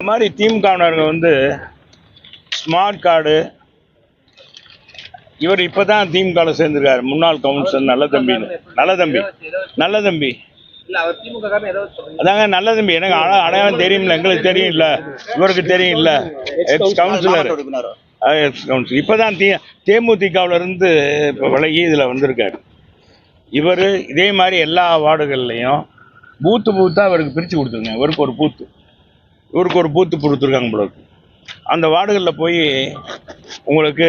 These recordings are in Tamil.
இந்த மாதிரி திமுகவினர்கள் வந்து ஸ்மார்ட் கார்டு இவர் இப்பதான் திமுகவில் சேர்ந்திருக்காரு. முன்னாள் கவுன்சிலர் நல்ல தம்பின்னு நல்ல தம்பி. நல்ல தம்பி. அதாங்க நல்ல தம்பி. எனக்கு அடையாளம் தெரியும்ல. எங்களுக்கு தெரியும் இல்ல இவருக்கு தெரியும் இல்ல எக்ஸ் கவுன்சிலர் எக்ஸ் கவுன்சிலர் இப்பதான் தே தேமுதிகவுல இருந்து இப்போ விலகி இதுல வந்திருக்காரு. இவர் இதே மாதிரி எல்லா வார்டுகள்லையும் பூத்து பூத்தா இவருக்கு பிரிச்சு கொடுத்துருங்க. இவருக்கு ஒரு பூத்து இவருக்கு ஒரு பூத்து கொடுத்துருக்காங்க உங்களுக்கு அந்த வார்டுகளில் போய் உங்களுக்கு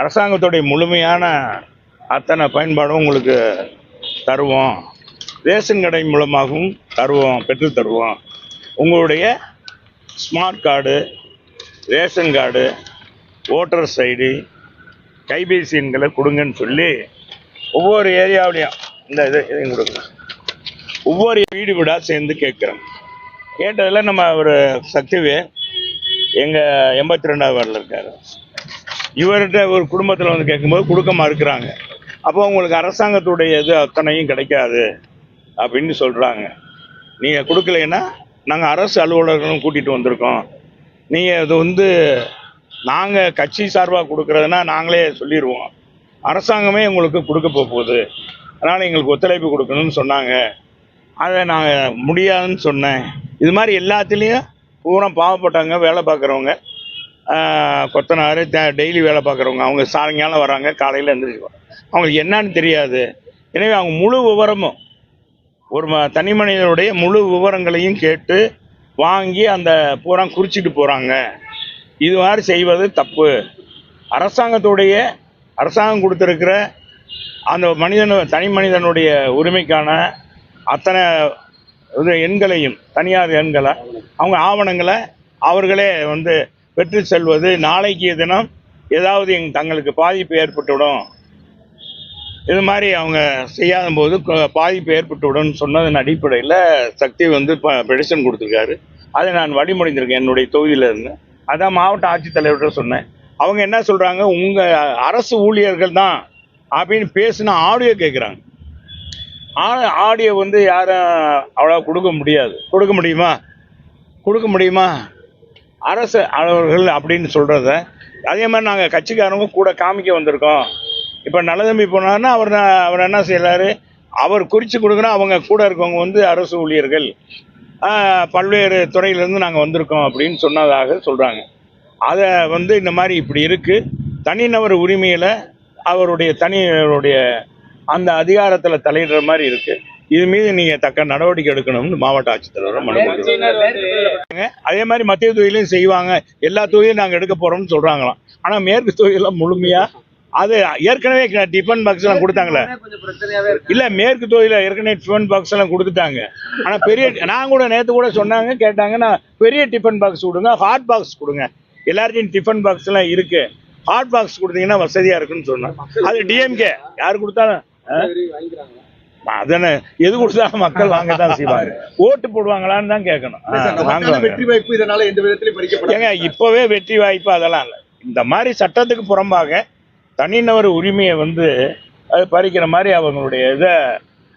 அரசாங்கத்துடைய முழுமையான அத்தனை பயன்பாடும் உங்களுக்கு தருவோம். ரேஷன் கடை மூலமாகவும் தருவோம் பெற்று தருவோம். உங்களுடைய smart card ration card voters ID கைபேசி எண்களை கொடுங்கன்னு சொல்லி ஒவ்வொரு ஏரியாவிலையும் இந்த இது இதையும் கொடுங்க ஒவ்வொரு வீடு வீடாக சேர்ந்து கேட்குறேன். கேட்டதில் நம்ம ஒரு சக்திவே. எங்கள் எண்பத்தி ரெண்டாவது வார்டில் இருக்கார். இவர்கிட்ட ஒரு குடும்பத்தில் வந்து கேட்கும்போது கொடுக்க மறுக்கிறாங்க. அப்போ உங்களுக்கு அரசாங்கத்துடைய இது அத்தனையும் கிடைக்காது அப்படின்னு சொல்கிறாங்க நீங்கள் கொடுக்கலைன்னா நாங்கள் அரசு அலுவலர்களும் கூட்டிகிட்டு வந்திருக்கோம். நீங்கள் இது வந்து நாங்கள் கட்சி சார்பாக கொடுக்குறதுனா நாங்களே சொல்லிடுவோம் அரசாங்கமே உங்களுக்கு கொடுக்க போக போகுது. அதனால் எங்களுக்கு ஒத்துழைப்பு கொடுக்கணும்னு சொன்னாங்க. அதை நாங்கள் முடியாதுன்னு சொன்னேன். இது மாதிரி எல்லாத்துலேயும் பூரா பாவப்பட்டவங்க வேலை பார்க்குறவங்க கொத்தனார் டெய்லி வேலை பார்க்குறவங்க அவங்க சாயங்காலம் வராங்க காலையில் எழுந்திரிச்சுவாங்க அவங்களுக்கு என்னன்னு தெரியாது. எனவே அவங்க முழு விவரமும் ஒரு ம தனி மனிதனுடைய முழு விவரங்களையும் கேட்டு வாங்கி அந்த பூரா குறிச்சிட்டு போகிறாங்க இது மாதிரி செய்வது தப்பு. அரசாங்கத்துடைய அரசாங்கம் கொடுத்துருக்கிற அந்த மனிதன் தனி மனிதனுடைய உரிமைக்கான அத்தனை இது எண்களையும் தனியார் எண்களை அவங்க ஆவணங்களை அவர்களே வந்து பெற்று செல்வது. நாளைக்கு தினம் ஏதாவது எங் தங்களுக்கு பாதிப்பு ஏற்பட்டுவிடும். இது மாதிரி அவங்க செய்யாத போது பாதிப்பு ஏற்பட்டுவிடும் சொன்னதன் அடிப்படையில் சக்தி வந்து இப்போ பெடிஷன் கொடுத்துருக்காரு. அதை நான் வழிமொழிந்திருக்கேன் என்னுடைய தொகுதியிலேருந்து. அதான் மாவட்ட ஆட்சித்தலைவர்கிட்ட சொன்னேன். அவங்க என்ன சொல்கிறாங்க உங்கள் அரசு ஊழியர்கள் தான் அப்படின்னு பேசின ஆடியோ கேட்குறாங்க ஆடியோ வந்து யாரும் அவ்வளோ கொடுக்க முடியாது. கொடுக்க முடியுமா? கொடுக்க முடியுமா? அரசு அலுவலர்கள் அப்படின்னு சொல்கிறத அதே மாதிரி நாங்கள் கட்சிக்காரங்க கூட காமிக்க வந்திருக்கோம். இப்போ நல்லதம்பி போனார்னா அவர் அவர் என்ன செய்கிறாரு அவர் குறித்து கொடுக்குறோம் அவங்க கூட இருக்கவங்க வந்து அரசு ஊழியர்கள். பல்வேறு துறையிலேருந்து நாங்கள் வந்திருக்கோம் அப்படின்னு சொன்னதாக சொல்கிறாங்க அதை வந்து இந்த மாதிரி இப்படி இருக்குது தனிநபர் உரிமையில் அவருடைய தனியுடைய அந்த அதிகாரத்தில் தலையிடுற மாதிரி இருக்குது இது மீது நீங்கள் தக்க நடவடிக்கை எடுக்கணும்னு மாவட்ட ஆட்சித்தலைவர் மனு அதே மாதிரி மத்திய தொகுதியிலையும் செய்வாங்க. எல்லா தொகுதியும் நாங்கள் எடுக்க போகிறோம்னு சொல்கிறாங்களாம் ஆனால் மேற்கு தொகுதியெல்லாம் முழுமையாக அது ஏற்கனவே டிஃபன் பாக்ஸ் எல்லாம் கொடுத்தாங்களே. இருக்கு இல்ல மேற்கு தொகுதியில ஏற்கனவே டிஃபன் பாக்ஸ் எல்லாம் கொடுத்துட்டாங்க. ஆனா பெரிய நான் கூட நேத்து கூட சொன்னாங்க கேட்டாங்க நான் பெரிய டிஃபன் பாக்ஸ் கொடுங்க ஹாட் பாக்ஸ் கொடுங்க. எல்லார்ட்டையும் டிஃபன் பாக்ஸ் எல்லாம் இருக்கு. ஹாட் பாக்ஸ் கொடுத்தீங்கன்னா வசதியா இருக்குன்னு சொன்னேன் அது டிஎம்கே யார் கொடுத்தாலும்? அதானே எது கொடுத்தாலும் மக்கள் வாங்க தான் செய்வாங்க. ஓட்டு போடுவாங்களான்னு தான் கேட்கணும். வெற்றி வாய்ப்பு இதனால எந்த இப்போவே வெற்றி வாய்ப்பு அதெல்லாம் இல்லை. இந்த மாதிரி சட்டத்துக்கு புறம்பாக தனிநபர் உரிமையை வந்து அது பறிக்கிற மாதிரி அவங்களுடைய இதை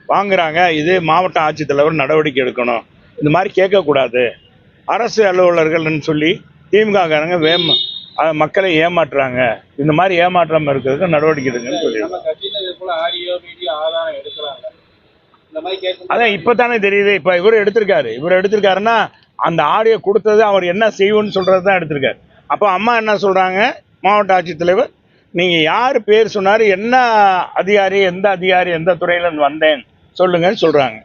வாங்குறாங்க. இது மாவட்ட ஆட்சித்தலைவர் நடவடிக்கை எடுக்கணும். இந்த மாதிரி கேட்கக்கூடாது. அரசு அலுவலர்கள்னு சொல்லி திமுககாரங்க வேம் மக்களை ஏமாற்றுறாங்க இந்த மாதிரி ஏமாற்றாம இருக்கிறதுக்கு நடவடிக்கை எடுங்கன்னு சொல்லி நம்ம கட்சியில இது போல ஆடியோ வீடியோ ஆதாரம் எடுக்கிறாங்க அதான் இப்போ தானே தெரியுது. இப்போ இவர் எடுத்திருக்காரு. இவர் எடுத்திருக்காருன்னா அந்த ஆடியோ கொடுத்தது அவர் என்ன செய்வோன்னு சொல்றது தான் எடுத்திருக்காரு. அப்போ அம்மா என்ன சொல்றாங்க? மாவட்ட ஆட்சித்தலைவர் நீங்க யார் பேர் சொன்னாரு என்ன அதிகாரி எந்த அதிகாரி எந்த துறையில வந்தேன் சொல்லுங்கன்னு சொல்றாங்க.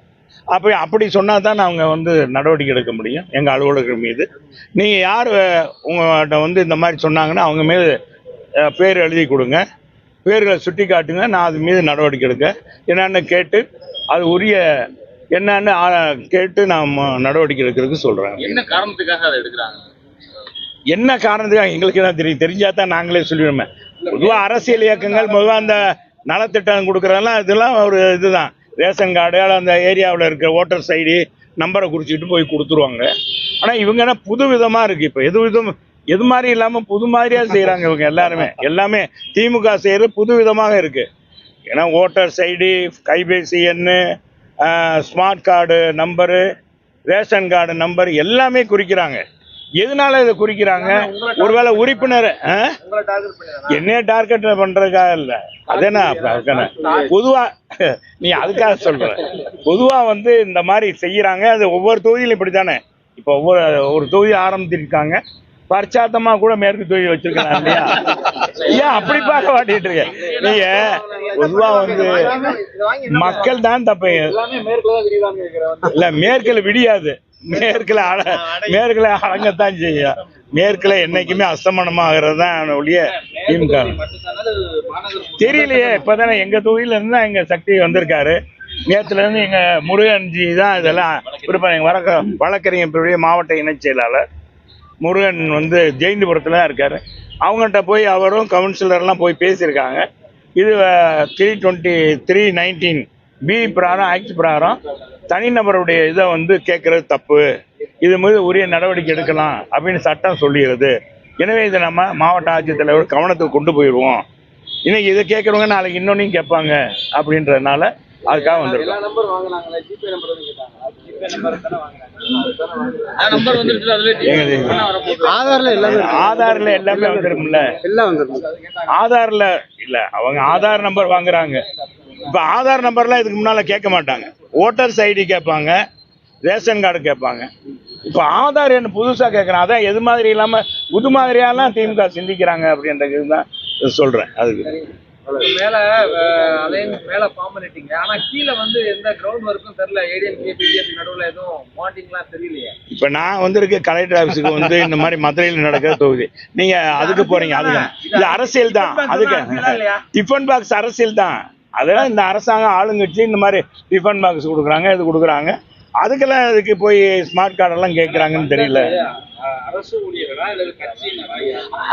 அப்போ அப்படி சொன்னா தான் அவங்க வந்து நடவடிக்கை எடுக்க முடியும் எங்க அலுவலர்கள் மீது. நீங்க யார் உங்கள்கிட்ட வந்து இந்த மாதிரி சொன்னாங்கன்னா அவங்க மீது பேர் எழுதி கொடுங்க. பேர்களை சுட்டி காட்டுங்க. நான் அது மீது நடவடிக்கை எடுக்க. என்னன்னு கேட்டு அது உரிய என்னன்னு கேட்டு நாம் நடவடிக்கை எடுக்கிறதுக்கு சொல்றேன். என்ன காரணத்துக்காக அதை எடுக்கிறாங்க? என்ன காரணத்துக்காக? எங்களுக்கு தான் தெரியும். தெரிஞ்சா தான் நாங்களே சொல்லிடுமே. பொதுவாக அரசியல் இயக்கங்கள் பொதுவாக அந்த நலத்திட்டம் கொடுக்குறதெல்லாம் இதெல்லாம் ஒரு இதுதான். ரேஷன் கார்டு அந்த ஏரியாவில் இருக்கிற ஓட்டர்ஸ் ஐடி நம்பரை குறிச்சிட்டு போய் கொடுத்துருவாங்க. ஆனால் இவங்க என்ன புது விதமாக இருக்குது இப்போ எது விதம் எது மாதிரி இல்லாமல் புது மாதிரியாக செய்கிறாங்க இவங்க எல்லாருமே. எல்லாமே திமுக செய்கிறது புது விதமாக இருக்குது ஏன்னா ஓட்டர்ஸ் ஐடி கைபேசி எண்ணு smart card number ration card number எல்லாமே குறிக்கிறாங்க. எதனால இதை குறிக்கிறாங்க? ஒருவேளை உறுப்பினர் என்னைய டார்கெட் பண்றதுக்காக இல்ல? அதேனா பொதுவா நீ அதுக்காக சொல்ற. பொதுவா வந்து இந்த மாதிரி செய்யறாங்க. அது ஒவ்வொரு தொகுதியிலும் இப்படித்தானே. இப்போ ஒவ்வொரு ஒரு தொகுதி ஆரம்பிச்சிருக்காங்க. பரிச்சாத்தமா கூட மேற்கு தொகுதி வச்சிருக்காங்க இல்லையா? ஏன் அப்படி பார்க்க மாட்டிட்டு இருக்க? நீங்க பொதுவா வந்து மக்கள் தான் தப்பு எல்லாமே மேற்குல தான் விரிவாங்க இருக்கிற இல்ல மேற்குல விடியாது. மேற்குல அட மேற்குல அடங்கத்தான் செய்யும் மேற்குல என்னைக்குமே அஸ்தமனமாகிறது தான் ஒழிய திமுக. தெரியலையே இப்பதானே எங்க தொகுதியில இருந்து தான் எங்க சக்தி வந்திருக்காரு. நேத்துல இருந்து எங்க முருகன்ஜி தான் இதெல்லாம் எங்க வழக்க வழக்கறிஞர் மாவட்ட இணைச் செயலாளர். முருகன் வந்து ஜெயந்திபுரத்தில் தான் இருக்கார். அவங்கள்ட்ட போய் அவரும் கவுன்சிலர்லாம் போய் பேசியிருக்காங்க. இது three twenty three nineteen B பிரகாரம் ஆக்ட் பிரகாரம் தனிநபருடைய இதை வந்து கேட்குறது தப்பு. இது மீது உரிய நடவடிக்கை எடுக்கலாம் அப்படின்னு சட்டம் சொல்லுகிறது எனவே இதை நம்ம மாவட்ட ஆட்சித்தலைவர் கவனத்துக்கு கொண்டு போயிடுவோம். இன்னைக்கு இதை கேட்குறவங்க நாளைக்கு இன்னொன்னையும் கேட்பாங்க அப்படின்றதுனால அதுக்காக வந்திருக்கோம். நம்பர் வாங்குனாங்களே ஜிபே நம்பர் வந்து கேட்டாங்க. ஜிபே நம்பர் தானே வாங்குறாங்க. நம்பர் வந்துருச்சு அதுல எங்க இது? ஆதார்ல எல்லாமே ஆதார்ல எல்லாமே வந்துரும்ல எல்லாம் ஆதார்ல இல்ல அவங்க ஆதார் நம்பர் வாங்குறாங்க. இப்ப ஆதார் நம்பர்லாம் இதுக்கு முன்னால கேட்க மாட்டாங்க. ஓட்டர்ஸ் ஐடி கேட்பாங்க ரேஷன் கார்டு கேட்பாங்க. இப்ப ஆதார் என்ன புதுசா கேட்கறான் அதான் எது மாதிரி இல்லாம புது மாதிரியாலாம் திமுக சிந்திக்கிறாங்க அப்படின்றது தான் சொல்றேன் அதுக்கு. மேல அதே மேல ஃபார்ம் பண்ணிட்டீங்க. ஆனா கீழே வந்து எந்த கிரவுண்ட் ஒர்க்கும் தெரியல. ஏடிஎம்கே பிஜேபி நடுவுல எதுவும் பாண்டிங்லாம் தெரியலையே. இப்ப நான் வந்திருக்க கலெக்டர் ஆபீஸுக்கு வந்து இந்த மாதிரி மதுரையில் நடக்கிற தொகுதி. நீங்க அதுக்கு போறீங்க அதுக்கு. இது அரசியல் தான். அதுக்கு. டிஃபன் பாக்ஸ் அரசியல் தான். அதெல்லாம் இந்த அரசாங்கம் ஆளுங்கட்சி இந்த மாதிரி டிஃபன் பாக்ஸ் கொடுக்குறாங்க இது கொடுக்குறாங்க. அதுக்கெல்லாம் இதுக்கு போய் ஸ்மார்ட் கார்டெல்லாம் கேட்குறாங்கன்னு தெரியல.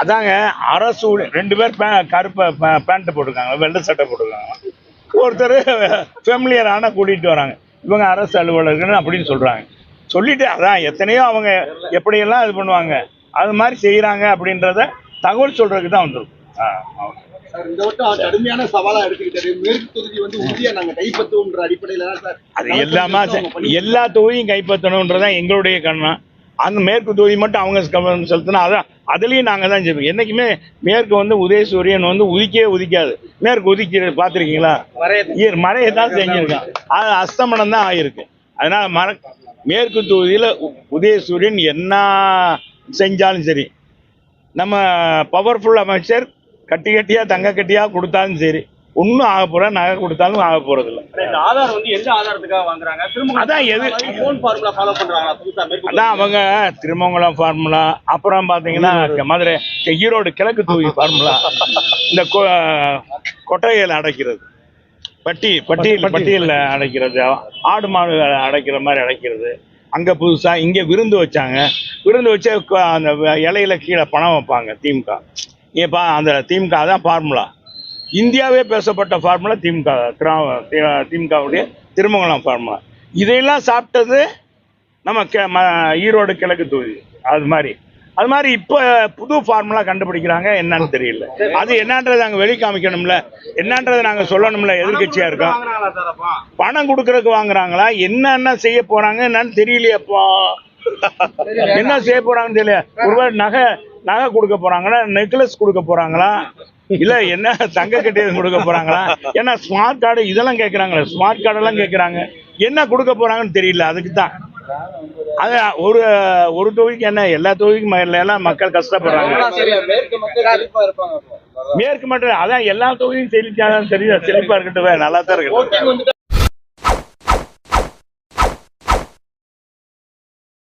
அதாங்க அரசு ஊழியர் ரெண்டு பேர் பே கருப்பை பேண்ட் போட்டிருக்காங்க வெள்ளை சட்டை போட்டிருக்காங்க. ஒருத்தர் ஃபெமிலியரான கூட்டிகிட்டு வராங்க. இவங்க அரசு அலுவலர்கள் அப்படின்னு சொல்கிறாங்க சொல்லிட்டு அதான் எத்தனையோ அவங்க எப்படியெல்லாம் இது பண்ணுவாங்க அது மாதிரி செய்கிறாங்க அப்படின்றத தகவல் சொல்கிறதுக்கு தான் வந்துருக்கும். ஆ அவ்வளவுதான். சார் இந்த வட்டம் கடுமையான சவாலா எடுத்துக்கிட்டாரு. மேற்கு தொகுதி வந்து உறுதியா நாங்க கைப்பற்றுவோம்ன்ற அடிப்படையில தான் சார் அது எல்லாமா எல்லா தொகுதியும் கைப்பற்றணுன்றதான் எங்களுடைய கண்ணம் அந்த மேற்கு தொகுதி மட்டும் அவங்க கவனம் செலுத்தினா அதான் அதுலேயும் நாங்கள் தான் ஜெயிப்போம். என்றைக்குமே மேற்கு வந்து உதயசூரியன் வந்து உதிக்கவே உதிக்காது. மேற்கு உதிக்கிறது பார்த்துருக்கீங்களா? மழையை தான் செஞ்சிருக்கான். அது அஸ்தமனம் தான் ஆயிருக்கு அதனால மர மேற்கு தொகுதியில் உதயசூரியன் என்ன செஞ்சாலும் சரி நம்ம பவர்ஃபுல் அமைச்சர் கட்டி கட்டியா தங்க கட்டியா கொடுத்தாலும் சரி ஒன்றும் ஆக போற நகை கொடுத்தாலும் ஆக போறதில்ல. இந்த ஆதார் வந்து எந்த ஆதாரத்துக்காக வாங்குறாங்க? திரும்ப அதான் எது போன் ஃபார்முலா ஃபாலோ மேற்கு அதான் அவங்க திருமங்கலம் ஃபார்முலா அப்புறம் பாத்தீங்கன்னா மதுரை ஈரோடு கிழக்கு தொகுதி ஃபார்முலா இந்த கொ- கொட்டகையில் அடைக்கிறது. பட்டி பட்டியல் பட்டியலில் அடைக்கிறது. ஆடு மாடு அடைக்கிற மாதிரி அடைக்கிறது. அங்கே புதுசாக இங்கே விருந்து வச்சாங்க. விருந்து வச்சு அந்த இலையில கீழே பணம் வைப்பாங்க திமுக. ஏப்பா அந்த திமுக தான் ஃபார்முலா இந்தியாவே பேசப்பட்ட ஃபார்முலா திமுக திமுகவுடைய திருமங்கலம் ஃபார்முலா இதையெல்லாம் சாப்பிட்டது நம்ம கே- ஈரோடு கிழக்கு தொகுதி. அது மாதிரி. அது மாதிரி இப்போ புது ஃபார்முலா கண்டுபிடிக்கிறாங்க என்னன்னு தெரியல. அது என்னன்றதை நாங்கள் வெளி காமிக்கணும்ல. என்னன்றதை நாங்கள் சொல்லணும்ல. எதிர்க்கட்சியா இருக்கோம். பணம் கொடுக்கறதுக்கு வாங்குறாங்களா? என்னென்ன செய்ய போறாங்க என்னன்னு தெரியலையப்பா. என்ன செய்ய போறாங்கன்னு தெரியல. ஒருவேளை நகை நகை கொடுக்க போறாங்களா? நெக்லஸ் கொடுக்க போறாங்களா? இல்ல என்ன தங்க கட்டியது கொடுக்க போறாங்களா? ஏன்னா ஸ்மார்ட் கார்டு இதெல்லாம் கேட்கறாங்களே ஸ்மார்ட் கார்டு எல்லாம் கேக்குறாங்க. என்ன கொடுக்க போறாங்கன்னு தெரியல அதுக்கு தான். அது ஒரு ஒரு தொகுதிக்கு என்ன எல்லா தொகுதிக்கும் எல்லாம் மக்கள் கஷ்டப்படுறாங்க. மேற்கு மேற்கு மட்டும் அதான் எல்லா தொகுதியும் செழிச்சாதான் தெரியும் செழிப்பா இருக்கட்டும் நல்லா தான் இருக்கட்டும்.